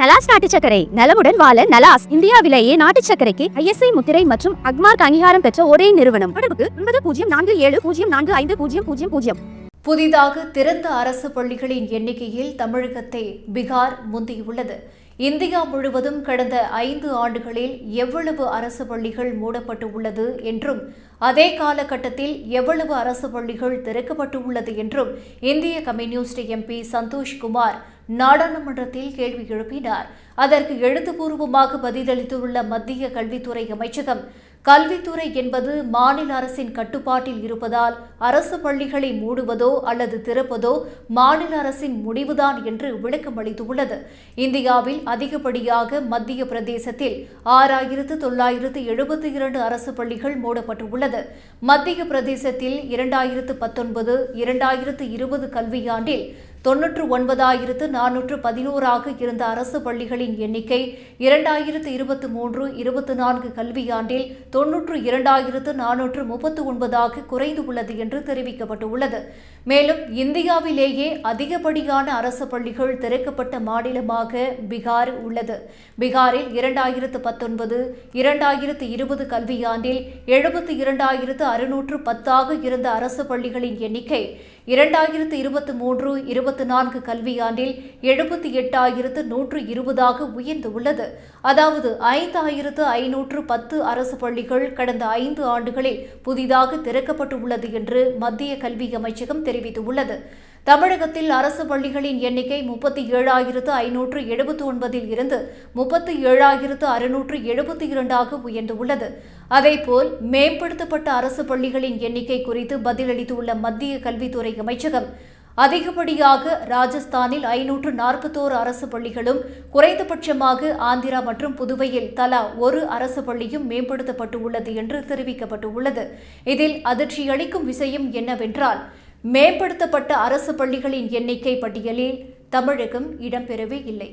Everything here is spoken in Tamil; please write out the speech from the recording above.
நலாஸ் நாட்டு சக்கரை நலமுடன் வாழ நலாஸ் இந்தியாவிலேயே நாட்டு சக்கரைக்கு ஐஎஸ்ஐ முத்திரை மற்றும் அக்மார்க் அங்கீகாரம் பெற்ற ஒரே நிறுவனம். தொடர்புக்கு ஒன்பது பூஜ்ஜியம் நான்கு ஏழு பூஜ்ஜியம் நான்கு ஐந்து பூஜ்ஜியம் பூஜ்ஜியம் பூஜ்ஜியம். புதிதாக திறந்த அரசு பள்ளிகளின் எண்ணிக்கையில் தமிழகத்தை பீகார் முந்தியுள்ளது. இந்தியா முழுவதும் கடந்த ஐந்து ஆண்டுகளில் எவ்வளவு அரசு பள்ளிகள் மூடப்பட்டு உள்ளது என்றும் அதே காலகட்டத்தில் எவ்வளவு அரசு பள்ளிகள் திறக்கப்பட்டு உள்ளது என்றும் இந்திய கம்யூனிஸ்ட் எம்பி சந்தோஷ்குமார் நாடாளுமன்றத்தில் கேள்வி எழுப்பினார். அதற்கு எழுத்துப்பூர்வமாக பதிலளித்துள்ள மத்திய கல்வித்துறை அமைச்சகம் கல்வித்துறை என்பது மாநில அரசின் கட்டுப்பாட்டில் இருப்பதால் அரசு பள்ளிகளை மூடுவதோ அல்லது திறப்பதோ மாநில அரசின் முடிவுதான் என்று விளக்கம் அளித்துள்ளது. இந்தியாவில் அதிகப்படியாக மத்திய பிரதேசத்தில் ஆறாயிரத்து தொள்ளாயிரத்து எழுபத்தி இரண்டு அரசு பள்ளிகள் மூடப்பட்டுள்ளது. மத்திய பிரதேசத்தில் இரண்டாயிரத்து பத்தொன்பது இரண்டாயிரத்து இருபது கல்வியாண்டில் தொன்னூற்று ஒன்பதாயிரத்து நானூற்று பதினோராக இருந்த அரசு பள்ளிகளின் எண்ணிக்கை இரண்டாயிரத்து இருபத்தி மூன்று இருபத்தி நான்கு கல்வியாண்டில் தொன்னூற்று இரண்டாயிரத்து நானூற்று முப்பத்து ஒன்பதாக குறைந்து உள்ளது என்று தெரிவிக்கப்பட்டுள்ளது. மேலும் இந்தியாவிலேயே அதிகப்படியான அரசு பள்ளிகள் திறக்கப்பட்ட மாநிலமாக பீகார் உள்ளது. பீகாரில் இரண்டாயிரத்து பத்தொன்பது இரண்டாயிரத்து இருபது கல்வியாண்டில் எழுபத்தி இரண்டாயிரத்து அறுநூற்று பத்தாக இருந்த அரசு பள்ளிகளின் எண்ணிக்கை இரண்டாயிரத்து இருபத்தி மூன்று இருபத்தி நான்கு கல்வியாண்டில் எழுபத்தி எட்டாயிரத்து நூற்று இருபதாக உயர்ந்துள்ளது. அதாவது ஐந்தாயிரத்து ஐநூற்று பத்து அரசு பள்ளிகள் கடந்த ஐந்து ஆண்டுகளில் புதிதாக திறக்கப்பட்டுள்ளது என்று மத்திய கல்வி அமைச்சகம் தெரிவித்துள்ளது. தமிழகத்தில் அரசு பள்ளிகளின் எண்ணிக்கை முப்பத்தி ஏழாயிரத்து ஐநூற்று எழுபத்தி ஒன்பதில் இருந்து முப்பத்தி ஏழாயிரத்து அறுநூற்று எழுபத்தி இரண்டாக உயர்ந்துள்ளது. அதேபோல் மேம்படுத்தப்பட்ட அரசு பள்ளிகளின் எண்ணிக்கை குறித்து பதிலளித்துள்ள மத்திய கல்வித்துறை அமைச்சகம் அதிகப்படியாக ராஜஸ்தானில் ஐநூற்று நாற்பத்தோரு அரசு பள்ளிகளும் குறைந்தபட்சமாக ஆந்திரா மற்றும் புதுவையில் தலா ஒரு அரசு பள்ளியும் மேம்படுத்தப்பட்டுள்ளது என்று தெரிவிக்கப்பட்டுள்ளது. இதில் அதிர்ச்சியளிக்கும் விஷயம் என்னவென்றால் மேம்படுத்தப்பட்ட அரசு பள்ளிகளின் எண்ணிக்கை பட்டியலில் தமிழகம் இடம்பெறவே இல்லை.